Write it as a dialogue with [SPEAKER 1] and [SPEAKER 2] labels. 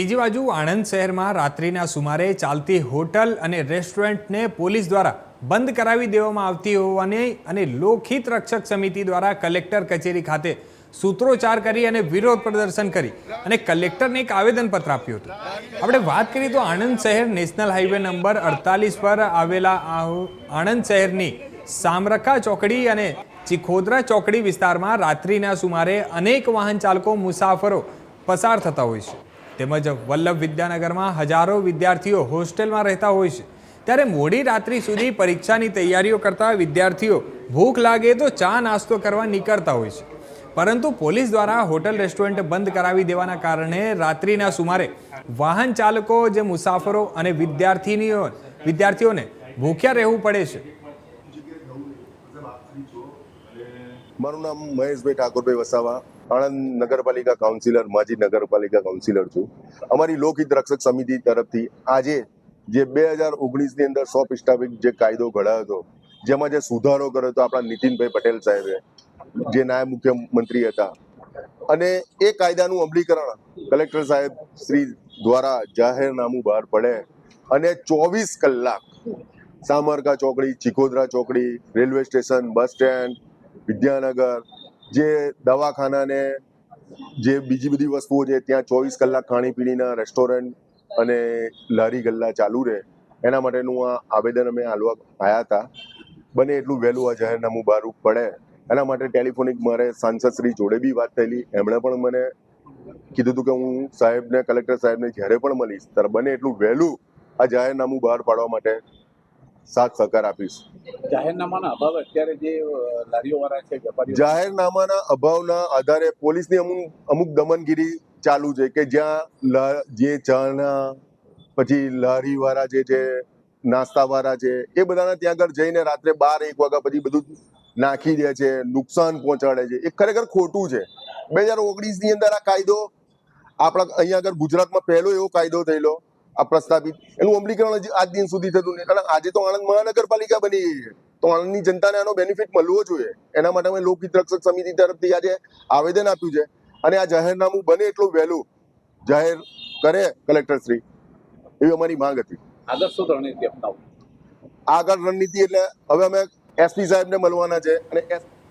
[SPEAKER 1] બીજી બાજુ આણંદ શહેરમાં રાત્રિના સુમારે ચાલતી હોટલ અને રેસ્ટોરન્ટને પોલીસ દ્વારા બંધ કરાવી દેવામાં આવતી હોવાની અને લોકહિત રક્ષક સમિતિ દ્વારા કલેક્ટર કચેરી ખાતે સૂત્રોચ્ચાર કરી અને વિરોધ પ્રદર્શન કરી અને કલેક્ટરને એક આવેદનપત્ર આપ્યું હતું. આપણે વાત કરીએ તો આણંદ શહેર નેશનલ હાઈવે નંબર અડતાલીસ પર આવેલા આણંદ શહેરની સામરખા ચોકડી અને ચિખોદરા ચોકડી વિસ્તારમાં રાત્રિના સુમારે અનેક વાહન ચાલકો મુસાફરો પસાર થતા હોય છે. તેમજ વલ્લભ વિદ્યાનગરમાં હજારો વિદ્યાર્થીઓ હોસ્ટેલમાં રહેતા હોય છે. ત્યારે મોડી રાત્રિ સુધી પરીક્ષાની તૈયારીઓ કરતા વિદ્યાર્થીઓ ભૂખ લાગે તો ચા નાસ્તો કરવા નીકળતા હોય છે. પરંતુ પોલીસ દ્વારા હોટલ રેસ્ટોરન્ટ બંધ કરાવી દેવાના કારણે રાત્રિના સુમારે વાહન ચાલકો જે મુસાફરો અને વિદ્યાર્થીનીઓ વિદ્યાર્થીઓને ભૂખ્યા રહેવું પડે છે.
[SPEAKER 2] મારું નામ મહેશભાઈ ઠાકોરભાઈ વસાવા. આણંદ નગરપાલિકા કાઉન્સિલર, માજી નગરપાલિકા કાઉન્સિલર છું. અમારી લોકહિત રક્ષક સમિતિ તરફથી આજે જે બે હજાર ઓગણીસની અંદર સો પિસ્ટાફિક જે કાયદો ઘડાયો હતો, જેમાં જે સુધારો કર્યો હતો આપણા નીતિનભાઈ પટેલ સાહેબે, જે નાયબ મુખ્યમંત્રી હતા. અને એ કાયદાનું અમલીકરણ કલેક્ટર સાહેબ શ્રી દ્વારા જાહેરનામું બહાર પડે અને ચોવીસ કલાક સામરકા ચોકડી, ચિકોદરા ચોકડી, railway station, bus stand, Vidyanagar જે દવાખાનાને, જે બીજી બધી વસ્તુઓ છે, ત્યાં ચોવીસ કલાક ખાણીપીણીના રેસ્ટોરન્ટ અને લારી ગલ્લા ચાલુ રહે. એના માટેનું આ આવેદન અમે હાલવા આવ્યા હતા. બને એટલું વહેલું આ જાહેરનામું બહાર પડે. એના માટે ટેલિફોનિક મારે સાંસદ શ્રી જોડે બી વાત થયેલી. એમણે પણ મને કીધું હતું કે હું સાહેબને, કલેક્ટર સાહેબને જ્યારે પણ મળીશ, ત્યારે બને એટલું વહેલું આ જાહેરનામું બહાર પાડવા માટે સાથ સહકાર આપીશ.
[SPEAKER 3] જાહેરનામાના અભાવ અત્યારે જે લારીઓ વાળા છે વેપારીઓ.
[SPEAKER 2] જાહેરનામાના અભાવના આધારે પોલીસની અમુક અમુક દમનગીરી ચાલુ છે કે જ્યાં જે ચાના પછી લારી વાળા જે છે નાસ્તા વાળા છે એ બધાના ત્યાં આગળ જઈને રાત્રે બાર એક વાગ્યા પછી બધું નાખી દે છે નુકસાન પહોંચાડે છે. એ ખરેખર ખોટું છે. બે હજાર ઓગણીસની અંદર આ કાયદો આપણા અહીંયા આગળ ગુજરાતમાં પહેલો એવો કાયદો થયેલો આ પ્રસ્થાપિત. એનું અમલીકરણ આજ દિન સુધી થતું નહીં કારણ આજે તો આણંદ મહાનગરપાલિકા બની ગઈ છે. તો આણંદની જનતાને આનો બેનિફિટ મળવો જોઈએ. એના માટે અમે લોકહિત રક્ષક સમિતિ તરફથી આજે આવેદન આપ્યું છે. અને આ જાહેરનામું બને એટલું વહેલું જાહેર કરે કલેક્ટર શ્રી એવી અમારી માંગ હતી.
[SPEAKER 3] આગળ શું રણનીતિ
[SPEAKER 2] આગળ રણનીતિ એટલે હવે અમે એસપી સાહેબને મળવાના છે અને એસ